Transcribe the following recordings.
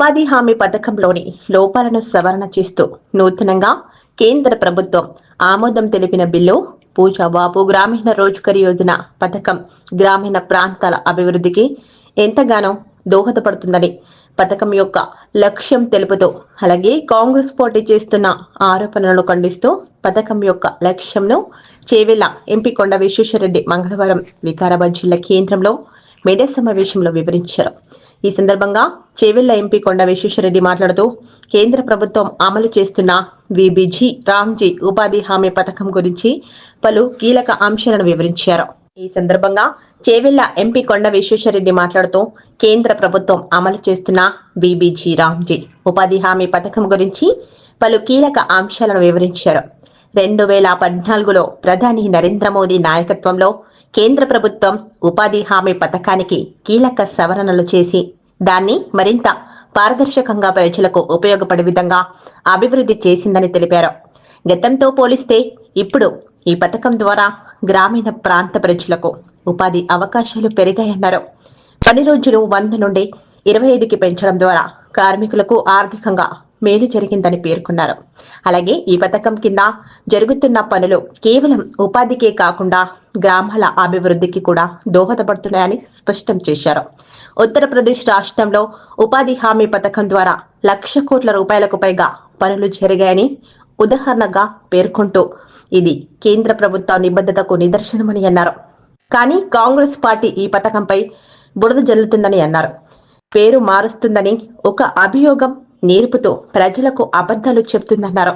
ఉపాధి హామీ పథకంలోని లోపాలను సవరణ చేస్తూ నూతనంగా కేంద్ర ప్రభుత్వం ఆమోదం తెలిపిన బిల్లు పూజాబాబు గ్రామీణ రోజుకరి యోజన పథకం గ్రామీణ ప్రాంతాల అభివృద్ధికి ఎంతగానో దోహదపడుతుందని పథకం యొక్క లక్ష్యం తెలుపుతూ అలాగే కాంగ్రెస్ పార్టీ చేస్తున్న ఆరోపణలను ఖండిస్తూ పథకం యొక్క లక్ష్యంను చేవెళ్ళ ఎంపీ కొండ విశ్వేశ్వరరెడ్డి మంగళవారం వికారాబాద్ జిల్లా కేంద్రంలో మీడియా సమావేశంలో వివరించారు. ఈ సందర్భంగా చేవెళ్ళ ఎంపీ కొండ విశ్వేశ్వరరెడ్డి మాట్లాడుతూ కేంద్ర ప్రభుత్వం అమలు చేస్తున్న విబిజీ రామ్జీ ఉపాధి హామీ పథకం గురించి పలు కీలక అంశాలను వివరించారు. ఈ సందర్భంగా చేవెళ్ళ ఎంపీ కొండ విశ్వేశ్వరరెడ్డి మాట్లాడుతూ కేంద్ర ప్రభుత్వం అమలు చేస్తున్న బీబీజీ రామ్జీ ఉపాధి హామీ పథకం గురించి పలు కీలక అంశాలను వివరించారు. రెండు వేల పద్నాలుగులో ప్రధాని నరేంద్ర మోదీ నాయకత్వంలో కేంద్ర ప్రభుత్వం ఉపాధి హామీ పథకానికి కీలక సవరణలు చేసి దాన్ని మరింత పారదర్శకంగా ప్రజలకు ఉపయోగపడే విధంగా అభివృద్ధి చేసిందని తెలిపారు. గతంతో పోలిస్తే ఇప్పుడు ఈ పథకం ద్వారా గ్రామీణ ప్రాంత ప్రజలకు ఉపాధి అవకాశాలు పెరిగాయన్నారు. పని రోజులు వంద నుండి ఇరవై ఐదుకి పెంచడం ద్వారా కార్మికులకు ఆర్థికంగా మేలు జరిగిందని పేర్కొన్నారు. అలాగే ఈ పథకం కింద జరుగుతున్న పనులు కేవలం ఉపాధికే కాకుండా గ్రామాల అభివృద్ధికి కూడా దోహదపడుతున్నాయని స్పష్టం చేశారు. ఉత్తరప్రదేశ్ రాష్ట్రంలో ఉపాధి హామీ పథకం ద్వారా లక్ష కోట్ల రూపాయలకు పైగా పనులు జరిగాయని ఉదాహరణగా పేర్కొంటూ ఇది కేంద్ర ప్రభుత్వ నిబద్ధతకు నిదర్శనమని అన్నారు. కానీ కాంగ్రెస్ పార్టీ ఈ పథకంపై బురద జల్లుతుందని అన్నారు. పేరు మారుస్తుందని ఒక అభియోగం నేర్పుతో ప్రజలకు అబద్ధాలు చెప్తుందన్నారు.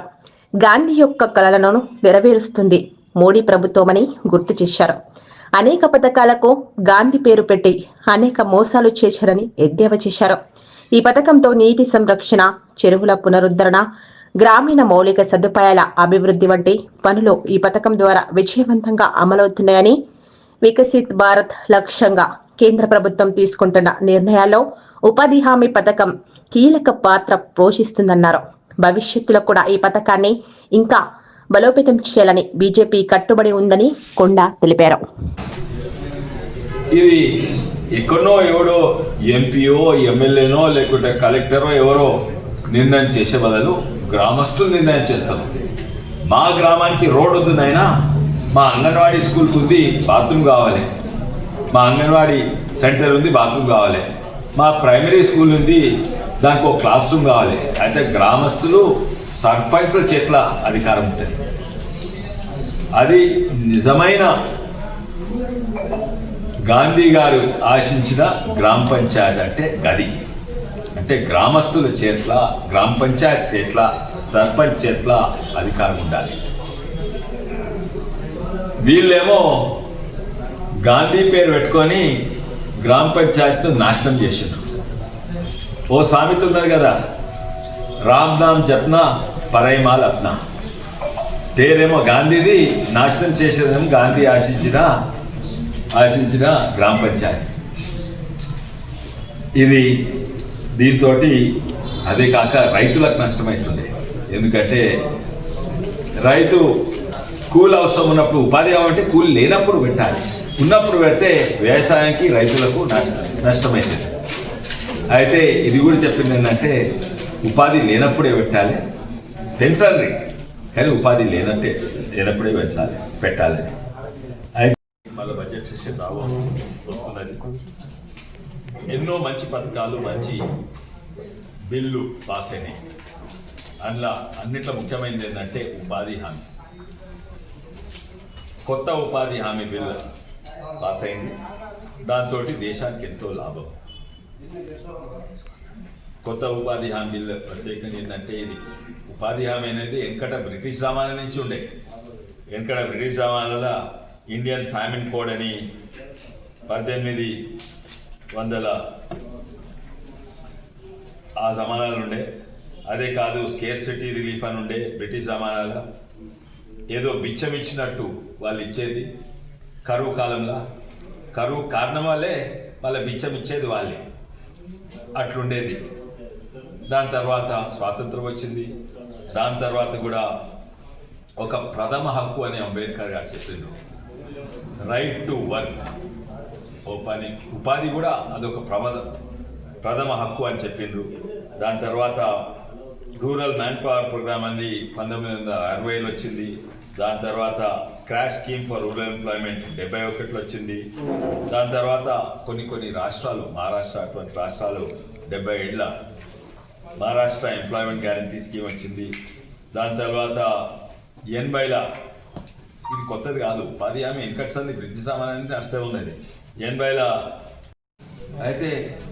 గాంధీ యొక్క కలలను నెరవేరుస్తుంది. మోడీ ప్రభుత్వమని గుర్తు చేశారు. అనేక పథకాలకు గాంధీ పేరు పెట్టి అనేక మోసాలు చేశారని ఎద్దేవా చేశారు. ఈ పథకంతో నీటి సంరక్షణ చెరువుల పునరుద్ధరణ గ్రామీణ మౌలిక సదుపాయాల అభివృద్ధి వంటి పనులు ఈ పథకం ద్వారా విజయవంతంగా అమలవుతున్నాయని వికసిత్ భారత్ లక్ష్యంగా కేంద్ర ప్రభుత్వం తీసుకుంటున్న నిర్ణయాల్లో ఉపాధి హామీ పథకం కీలక పాత్ర పోషిస్తుందన్నారు. భవిష్యత్తులో కూడా ఈ పథకాన్ని ఇంకా బలోపేతం చేయాలని బీజేపీ కట్టుబడి ఉందని కొండా తెలిపారు. ఇది ఎక్కడో ఎవడో ఎంపీఓ ఎమ్మెల్యేనో లేకుంటే కలెక్టరో ఎవరో నిర్ణయం చేసే బదులు గ్రామస్తులు నిర్ణయం చేస్తారు. మా గ్రామానికి రోడ్ వద్దు నాయనా. మా అంగన్వాడీ స్కూల్కి ఉంది బాత్రూమ్ కావాలి. మా అంగన్వాడీ సెంటర్ ఉంది బాత్రూమ్ కావాలి. మా ప్రైమరీ స్కూల్ ఉంది దానికి ఒక క్లాస్ రూమ్ కావాలి. అయితే గ్రామస్తులు సర్పంచ్ల చేతుల అధికారం ఉంటుంది. అది నిజమైన గాంధీ గారు ఆశించిన గ్రామ పంచాయతీ అంటే గది. అంటే గ్రామస్తుల చేట్ల గ్రామ పంచాయతీ చేట్ల సర్పంచ్ చేట్ల అధికారం ఉండాలి. వీళ్ళేమో గాంధీ పేరు పెట్టుకొని గ్రామ పంచాయతీను నాశనం చేసిండ్రు. ఓ సామెత ఉన్నది కదా రామ్ నామ్ జప్న పరైమాల్ అప్నా. పేరేమో గాంధీది నాశనం చేసేదేమో గాంధీ ఆశించిన ఆశించిన గ్రామ పంచాయతీ. ఇది దీంతో అదే కాక రైతులకు నష్టమవుతుంది ఎందుకంటే రైతు కూలి అవసరం ఉన్నప్పుడు ఉపాధి కావాలంటే కూలి లేనప్పుడు పెట్టాలి. ఉన్నప్పుడు పెడితే వ్యవసాయానికి రైతులకు నష్ట- నష్టమైంది. అయితే ఇది కూడా చెప్పింది ఏంటంటే ఉపాధి లేనప్పుడే పెట్టాలి. పెంచాలి కానీ ఉపాధి లేనంటే లేనప్పుడే పెంచాలి పెట్టాలి. అయితే మళ్ళీ బడ్జెట్ సెషన్ రావు ఎన్నో మంచి పథకాలు మంచి బిల్లు పాస్ అయినాయి. అందులో అన్నిట్లో ముఖ్యమైనది ఏంటంటే ఉపాధి హామీ. కొత్త ఉపాధి హామీ బిల్లు. పాస్ అయింది దాంతో దేశానికి ఎంతో లాభం. కొత్త ఉపాధి హామీ ప్రత్యేకంగా ఏంటంటే ఇది ఉపాధి హామీ అనేది వెనకట బ్రిటిష్ రామాల నుంచి ఉండే. వెనకట బ్రిటిష్ రామాల ఇండియన్ ఫ్యామిన్ కోడ్ అని పద్దెనిమిది వందల ఆ జమానాలు ఉండే. అదే కాదు స్కేర్ సిటీ రిలీఫ్ అని ఉండే బ్రిటిష్ జమానాల ఏదో బిచ్చం ఇచ్చినట్టు వాళ్ళు ఇచ్చేది. కరువు కాలంలో. కరువు కారణం వల్లే వాళ్ళ బిచ్చం ఇచ్చేది వాళ్ళే. అట్లుండేది. దాని తర్వాత స్వాతంత్రం వచ్చింది. దాని తర్వాత కూడా ఒక ప్రథమ హక్కు అని అంబేద్కర్ గారు చెప్పిండ్రు రైట్ టు వర్క్ ఓ పని ఉపాధి కూడా అదొక ప్రమద ప్రథమ హక్కు అని చెప్పిండ్రు దాని తర్వాత రూరల్ మ్యాన్ పవర్ ప్రోగ్రామ్ అని పంతొమ్మిది వందల అరవైలో వచ్చింది. దాని తర్వాత crash scheme for rural employment డెబ్బై ఒకటిలో వచ్చింది. దాని తర్వాత కొన్ని కొన్ని రాష్ట్రాలు మహారాష్ట్ర అటువంటి రాష్ట్రాలు డెబ్బై ఏళ్ళ మహారాష్ట్ర ఎంప్లాయ్మెంట్ గ్యారంటీ స్కీమ్ వచ్చింది. దాని తర్వాత ఎనభైల ఇది కొత్తది కాదు. పది ఆమె వెనకటి బ్రిడ్జ్ బ్రిటిష్ సామాన్యాన్ని నడుస్తూ ఉన్నది. ఎనభైల అయితే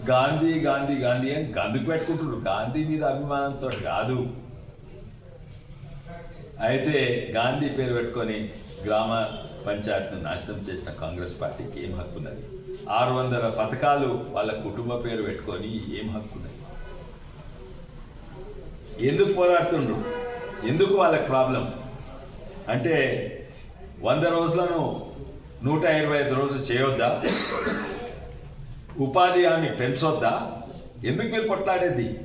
గాంధీ గాంధీ గాంధీ అని గందుకు పెట్టుకుంటున్నారు. గాంధీ మీద అభిమానంతో కాదు. అయితే గాంధీ పేరు పెట్టుకొని గ్రామ పంచాయత్ను నాశనం చేసిన కాంగ్రెస్ పార్టీకి ఏం హక్కు ఉన్నది? ఆరు వందల పథకాలు వాళ్ళ కుటుంబ పేరు పెట్టుకొని ఏం హక్కు ఉన్నది? ఎందుకు పోరాడుతుండ్రు? ఎందుకు వాళ్ళకి ప్రాబ్లం? అంటే వంద రోజులను నూట ఇరవై ఐదు రోజులు చేయొద్దా? ఉపాధి హామీ పెంచొద్దా? ఎందుకు మీరు కొట్లాడేది?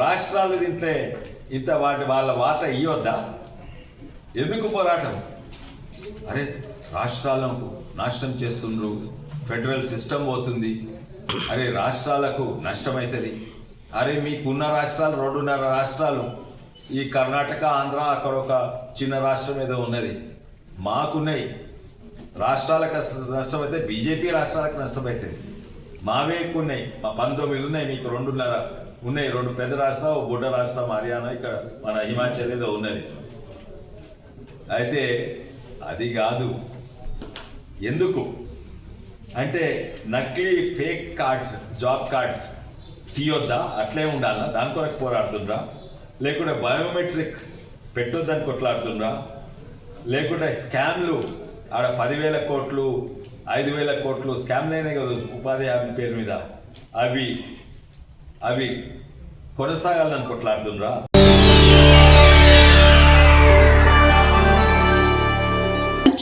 రాష్ట్రాలు తింటే ఇంత వాటి వాళ్ళ వాట ఇవ్వద్దా ఎందుకు పోరాటం? అరే రాష్ట్రాలను నాశనం చేస్తుండ్రు. ఫెడరల్ సిస్టమ్ పోతుంది. అరే రాష్ట్రాలకు నష్టమవుతుంది అరే మీకున్న రాష్ట్రాలు రెండున్నర రాష్ట్రాలు. ఈ కర్ణాటక ఆంధ్ర అక్కడ ఒక చిన్న రాష్ట్రం ఏదో ఉన్నది. మాకున్నాయి. రాష్ట్రాలకు నష్టమైతే బీజేపీ రాష్ట్రాలకు నష్టమవుతుంది మావే ఎక్కువ ఉన్నాయి మా పంతొమ్మిది ఉన్నాయి మీకు రెండున్నర. ఉన్నాయి. రెండు పెద్ద రాష్ట్రం ఒక బుడ్డ రాష్ట్రం హర్యానా ఇక్కడ మన హిమాచల్ ఏదో ఉన్నది. అయితే అది కాదు. ఎందుకు? అంటే నకిలీ ఫేక్ కార్డ్స్ జాబ్ కార్డ్స్ తీయొద్దా? అట్లే ఉండాలా? దాని కొరకు పోరాడుతుండ్రా? లేకుంటే బయోమెట్రిక్ పెట్టొద్దని కొట్లాడుతుండ్రా? లేకుంటే స్కామ్లు ఆడ పదివేల కోట్లు ఐదు వేల కోట్లు స్కామ్లైనాయి కదా ఉపాధి హామీ పేరు మీద. అవి అవి కొనసాగాలని కొట్లాడుతుండ్రా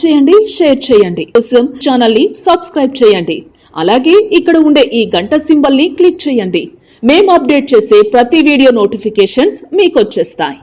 చేయండి షేర్ చేయండి. కోసం ఛానల్ని సబ్స్క్రైబ్ చేయండి. అలాగే ఇక్కడ ఉండే ఈ గంట సింబల్ని క్లిక్ చేయండి. మేము అప్డేట్ చేసే ప్రతి వీడియో నోటిఫికేషన్స్ మీకు వచ్చేస్తాయి.